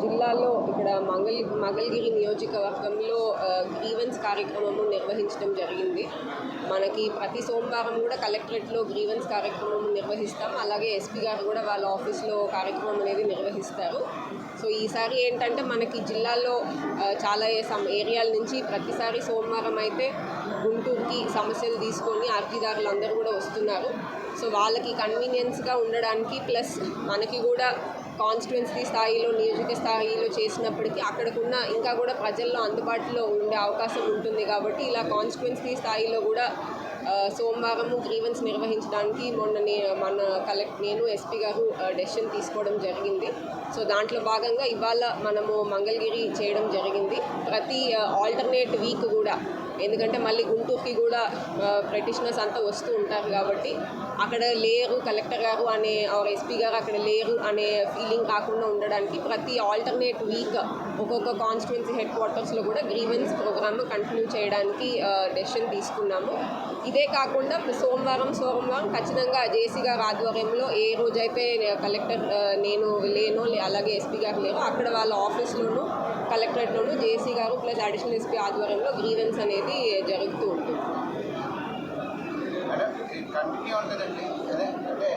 జిల్లాలో ఇక్కడ మంగళ మంగళగిరి నియోజకవర్గంలో గ్రీవెన్స్ కార్యక్రమము నిర్వహించడం జరిగింది. మనకి ప్రతి సోమవారం కూడా కలెక్టరేట్లో గ్రీవెన్స్ కార్యక్రమం నిర్వహిస్తాం. అలాగే ఎస్పీ గారు కూడా వాళ్ళ ఆఫీస్లో కార్యక్రమం అనేది నిర్వహిస్తారు. సో ఈసారి ఏంటంటే మనకి జిల్లాలో చాలా సమ్ ఏరియాల నుంచి ప్రతిసారి సోమవారం అయితే గుంటూరుకి సమస్యలు తీసుకొని అర్జీదారులు అందరూ కూడా వస్తున్నారు. సో వాళ్ళకి కన్వీనియన్స్గా ఉండడానికి ప్లస్ మనకి కూడా కాన్స్టిట్యున్సీ స్థాయిలో నియోజక స్థాయిలో చేసినప్పటికీ అక్కడకున్న ఇంకా కూడా ప్రజల్లో అందుబాటులో ఉండే అవకాశం ఉంటుంది కాబట్టి ఇలా కాన్స్టిట్యున్సీ స్థాయిలో కూడా సోమవారం సోమవారము గ్రీవెన్స్ నిర్వహించడానికి మొన్ననే మన కలెక్ట్ నేను ఎస్పీ గారు డెసిషన్ తీసుకోవడం జరిగింది. సో దాంట్లో భాగంగా ఇవాళ మనము మంగళగిరి చేయడం జరిగింది. ప్రతి ఆల్టర్నేట్ వీక్ కూడా ఎందుకంటే మళ్ళీ గుంటూరుకి కూడా పెటిషనర్స్ అంతా వస్తూ ఉంటారు కాబట్టి అక్కడ లేరు కలెక్టర్ గారు అనే ఆర్ ఎస్పీ గారు అక్కడ లేరు అనే ఫీలింగ్ కాకుండా ఉండడానికి ప్రతి ఆల్టర్నేట్ వీక్ ఒక్కొక్క కాన్స్టిట్యున్సీ హెడ్ క్వార్టర్స్లో కూడా గ్రీవెన్స్ ప్రోగ్రామ్ కంటిన్యూ చేయడానికి డెసిషన్ తీసుకున్నాము. ఇదే కాకుండా సోమవారం సోమవారం ఖచ్చితంగా జేసీ గారి ఆధ్వర్యంలో ఏ రోజైతే కలెక్టర్ నేను లేనో లే- అలాగే ఎస్పీ గారు లేరో అక్కడ వాళ్ళ ఆఫీస్లోనూ కలెక్టరేట్లోనూ జేసీ గారు ప్లస్ అడిషనల్ ఎస్పీ ఆధ్వర్యంలో గ్రీవెన్స్ అనేది జరుగుతూ ఉంటుంది.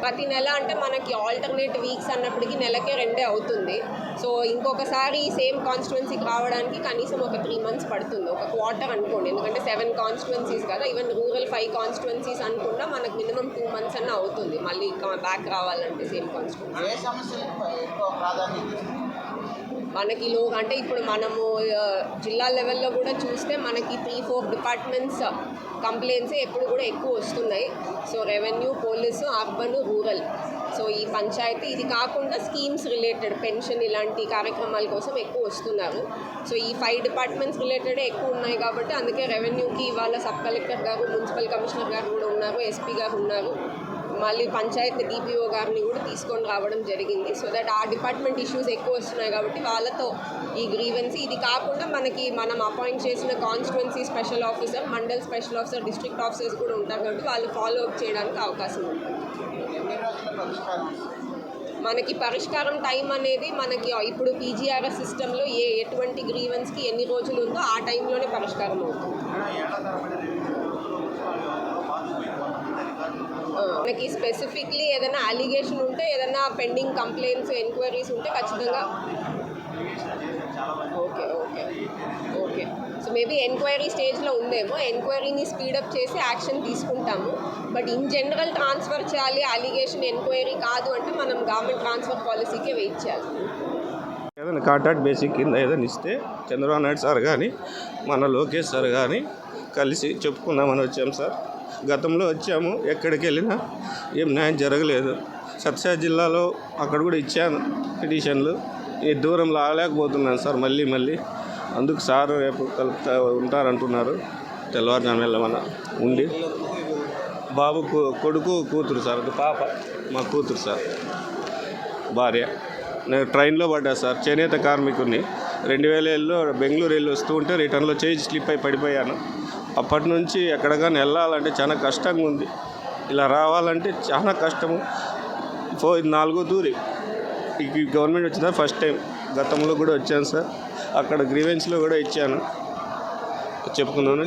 ప్రతి నెల అంటే మనకి ఆల్టర్నేట్ వీక్స్ అన్నప్పటికీ నెలకే రెండే అవుతుంది. సో ఇంకొకసారి సేమ్ కాన్స్టిట్యున్సీకి రావడానికి కనీసం ఒక త్రీ మంత్స్ పడుతుంది. ఒక క్వార్టర్ అనుకోండి. ఎందుకంటే సెవెన్ కాన్స్టిట్యున్సీస్ కదా. ఈవెన్ రూరల్ ఫైవ్ కాన్స్టిట్యున్సీస్ అనుకున్నా మనకు మినిమం టూ మంత్స్ అన్న అవుతుంది. మళ్ళీ బ్యాక్ రావాలంటే సేమ్ కాన్స్టిట్యున్సీ మనకి లో అంటే ఇప్పుడు మనము జిల్లా లెవెల్లో కూడా చూస్తే మనకి త్రీ ఫోర్ డిపార్ట్మెంట్స్ కంప్లైంట్స్ ఎప్పుడు కూడా ఎక్కువ వస్తున్నాయి. So revenue police urban rural so ఈ పంచాయతీ ఇది కాకుండా స్కీమ్స్ రిలేటెడ్ పెన్షన్ ఇలాంటి కార్యక్రమాల కోసం ఎక్కువ వస్తున్నారు. సో ఈ ఫైవ్ డిపార్ట్మెంట్స్ రిలేటెడ్ ఎక్కువ ఉన్నాయి కాబట్టి అందుకే రెవెన్యూకి ఇవాళ సబ్ కలెక్టర్ గారు మున్సిపల్ కమిషనర్ గారు కూడా ఉన్నారు ఎస్పీ గారు ఉన్నారు. మళ్ళీ పంచాయతీ డిపిఓ గారిని కూడా తీసుకొని రావడం జరిగింది. సో దట్ ఆ డిపార్ట్మెంట్ ఇష్యూస్ ఎక్కువ వస్తున్నాయి కాబట్టి వాళ్ళతో ఈ గ్రీవెన్స్. ఇది కాకుండా మనకి మనం అపాయింట్ చేసిన constituency special officer mandal special officer district officers కూడా ఉంటారు కాబట్టి వాళ్ళు ఫాలో అప్ చేయడానికి అవకాశం ఉంటుంది మనకి పరిష్కారం టైం అనేది మనకి ఇప్పుడు పీజీఆర్ఎస్ సిస్టంలో ఏ ఎటువంటి గ్రీవెన్స్కి ఎన్ని రోజులు ఉందో ఆ టైంలోనే పరిష్కారం అవుతుంది ఆ, మనకి స్పెసిఫిక్లీ ఏదైనా అలిగేషన్ ఉంటే ఏదైనా పెండింగ్ కంప్లైంట్స్ ఎంక్వైరీస్ ఉంటే ఖచ్చితంగా okay okay okay so maybe enquiry స్టేజ్లో ఉందేమో. ఎంక్వైరీని స్పీడప్ చేసి యాక్షన్ తీసుకుంటాము. బట్ ఇన్ జనరల్ ట్రాన్స్ఫర్ చేయాలి అలిగేషన్ ఎంక్వైరీ కాదు అంటే మనం గవర్నమెంట్ ట్రాన్స్ఫర్ పాలసీకే వెయిట్ చేయాలి. ఏదైనా కాంట్రాక్ట్ బేసిక్ కింద ఏదైనా ఇస్తే చంద్రబాబు నాయుడు సార్ కానీ మన లోకేష్ సార్ కానీ కలిసి చెప్పుకుందామని వచ్చాం సార్. గతంలో వచ్చాము ఎక్కడికి వెళ్ళినా ఏం న్యాయం జరగలేదు. సత్యసాయి జిల్లాలో అక్కడ కూడా ఇచ్చాను పిటిషన్లు. ఈ దూరం లాగలేకపోతున్నాను సార్ మళ్ళీ మళ్ళీ. అందుకు సార్ రేపు కలుపుతా ఉంటారంటున్నారు. తెల్లవారుజాము వెళ్ళమన్న ఉండి. బాబు కొడుకు కూతురు సార్ పాప మా కూతురు సార్. భార్య. నేను ట్రైన్లో పడ్డా సార్ చేనేత కార్మికుడిని. రెండు వేల ఏళ్ళలో బెంగళూరు వెళ్ళి వస్తూ ఉంటే రిటర్న్లో చేయి స్లిప్ అయి పడిపోయాను. అప్పటి నుంచి ఎక్కడికైనా వెళ్ళాలంటే చాలా కష్టంగా ఉంది. ఇలా రావాలంటే చాలా కష్టము. ఫో ఇది నాలుగో తూరి. ఈ గవర్నమెంట్ వచ్చిన ఫస్ట్ టైం. గతంలో కూడా వచ్చాను సార్. అక్కడ గ్రీవెన్స్లో కూడా ఇచ్చాను. చెప్పుకున్నాను.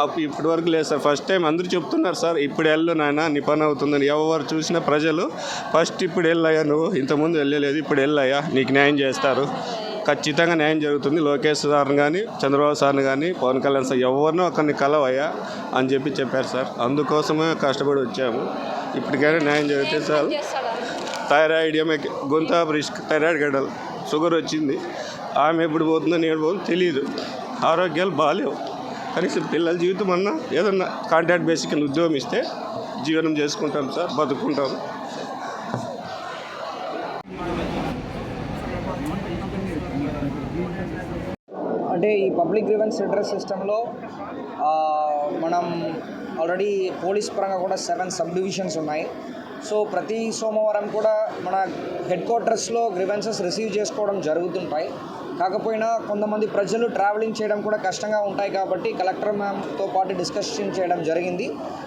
అప్పుడు ఇప్పటి వరకు లేదు సార్. ఫస్ట్ టైం అందరూ చెప్తున్నారు సార్ ఇప్పుడు వెళ్ళు నాయన నీ పని అవుతుందని. ఎవరు చూసిన ప్రజలు ఫస్ట్ ఇప్పుడు వెళ్ళాయా నువ్వు ఇంతకుముందు వెళ్ళలేదు ఇప్పుడు వెళ్ళాయా నీకు న్యాయం చేస్తారు. ఖచ్చితంగా న్యాయం జరుగుతుంది. లోకేష్ సార్ని కానీ చంద్రబాబు సార్ని కానీ పవన్ కళ్యాణ్ సార్ ఎవరినో ఒకరిని కలవయ్యా అని చెప్పి చెప్పారు సార్. అందుకోసమే కష్టపడి వచ్చాము. ఇప్పటికైనా న్యాయం జరిగితే సార్ థైరాయిడ్ ఏమే గొంత రిస్క్ థైరాయిడ్ గడ్డలు షుగర్ వచ్చింది. ఆమె ఎప్పుడు పోతుందో నేను పోతుందో తెలియదు ఆరోగ్యాలు బాగాలేవు కనీసం పిల్లల జీవితం అన్నా ఏదన్నా కాంట్రాక్ట్ బేసిక్ ఉద్యోగం ఇస్తే జీవనం చేసుకుంటాం సార్ బతుకుంటాం. అంటే ఈ పబ్లిక్ గ్రీవెన్స్ రిడ్రెస్ సిస్టంలో మనం ఆల్రెడీ పోలీస్ పరంగా కూడా సెవెన్ సబ్ డివిజన్స్ ఉన్నాయి. సో ప్రతి సోమవారం కూడా మన హెడ్ క్వార్టర్స్లో గ్రీవెన్సెస్ రిసీవ్ చేసుకోవడం జరుగుతుంటాయి. కాకపోయినా కొంతమంది ప్రజలు ట్రావెలింగ్ చేయడం కూడా కష్టంగా ఉంటాయి కాబట్టి కలెక్టర్ మ్యామ్తో పాటు డిస్కషన్ చేయడం జరిగింది.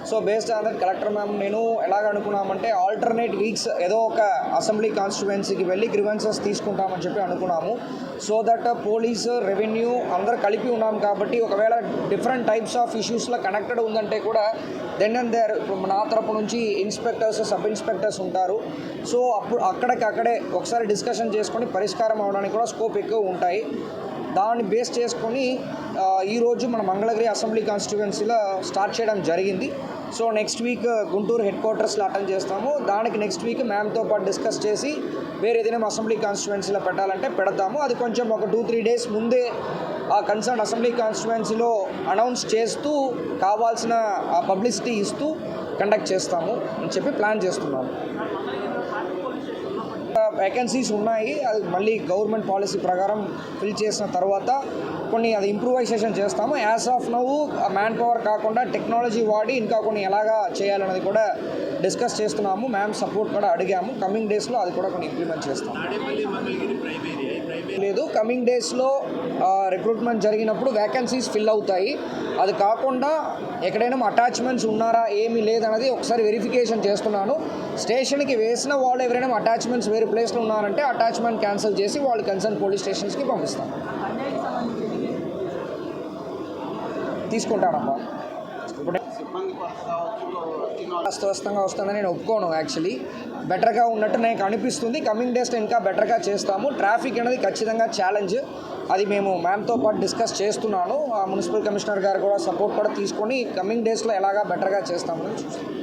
So based on that collector ma'am నేను ఎలాగ అనుకున్నామంటే ఆల్టర్నేట్ వీక్స్ ఏదో ఒక అసెంబ్లీ కాన్స్టిట్యువెన్సీకి వెళ్ళి గ్రివెన్సెస్ తీసుకుంటామని చెప్పి అనుకున్నాము. సో దట్ పోలీస్ రెవెన్యూ అందరు కలిపి ఉన్నాం కాబట్టి ఒకవేళ డిఫరెంట్ టైప్స్ ఆఫ్ ఇష్యూస్లో కనెక్టెడ్ ఉందంటే కూడా దెన్ అండ్ దేర్ ఇప్పుడు నా తరపు నుంచి ఇన్స్పెక్టర్స్ సబ్ ఇన్స్పెక్టర్స్ ఉంటారు. సో అప్పుడు అక్కడికి అక్కడే ఒకసారి డిస్కషన్ చేసుకొని పరిష్కారం అవడానికి కూడా స్కోప్ ఎక్కువ ఉంటాయి. దాన్ని బేస్ చేసుకొని ఈరోజు మన మంగళగిరి అసెంబ్లీ కాన్స్టిట్యువెన్సీలో స్టార్ట్ చేయడం జరిగింది. So next week Guntur head క్వార్టర్స్లో అటెండ్ చేస్తాము. దానికి నెక్స్ట్ వీక్ మ్యామ్తో పాటు డిస్కస్ చేసి వేరే ఏదైనా అసెంబ్లీ కాన్స్టిట్యువెన్సీలో పెట్టాలంటే పెడతాము. అది కొంచెం ఒక టూ త్రీ డేస్ ముందే ఆ కన్సర్న్ అసెంబ్లీ కాన్స్టిట్యువెన్సీలో అనౌన్స్ చేస్తూ కావాల్సిన ఆ పబ్లిసిటీ ఇస్తూ కండక్ట్ చేస్తాము అని చెప్పి ప్లాన్ చేస్తున్నాము. వేకెన్సీస్ ఉన్నాయి. అది మళ్ళీ గవర్నమెంట్ పాలసీ ప్రకారం ఫిల్ చేసిన తర్వాత కొన్ని అది ఇంప్రూవైజేషన్ చేస్తాము. As of now manpower కాకుండా టెక్నాలజీ వాడి ఇంకా కొన్ని ఎలాగా చేయాలన్నది కూడా డిస్కస్ చేస్తున్నాము. మ్యామ్ సపోర్ట్ కూడా అడిగాము. కమింగ్ డేస్లో అది కూడా కొన్ని ఇంప్లిమెంట్ చేస్తాము. లేదు. కమింగ్ డేస్లో రిక్రూట్మెంట్ జరిగినప్పుడు వేకెన్సీస్ ఫిల్ అవుతాయి. అది కాకుండా ఎక్కడైనా అటాచ్మెంట్స్ ఉన్నారా ఏమీ లేదన్నది ఒకసారి వెరిఫికేషన్ చేస్తున్నాను. స్టేషన్కి వేసిన వాళ్ళు ఎవరైనా అటాచ్మెంట్స్ వేరే ప్లేస్లో ఉన్నారంటే అటాచ్మెంట్ క్యాన్సిల్ చేసి వాళ్ళు కన్సర్న్ పోలీస్ స్టేషన్స్కి పంపిస్తాను తీసుకుంటానమ్మా ఇప్పుడు సిబ్బంది కొరత కావచ్చు వచ్చిన వాళ్ళు అస్తవ్యస్తంగా వస్తుందని నేను ఒప్పుకోను యాక్చువల్లీ బెటర్గా ఉన్నట్టు నాకు అనిపిస్తుంది. కమింగ్ డేస్లో ఇంకా బెటర్గా చేస్తాము. ట్రాఫిక్ అనేది ఖచ్చితంగా ఛాలెంజ్ అది మేము మ్యామ్తో పాటు డిస్కస్ చేస్తున్నాను. ఆ మున్సిపల్ కమిషనర్ గారు కూడా సపోర్ట్ కూడా తీసుకొని కమింగ్ డేస్లో ఎలాగా బెటర్గా చేస్తామని చూస్తాం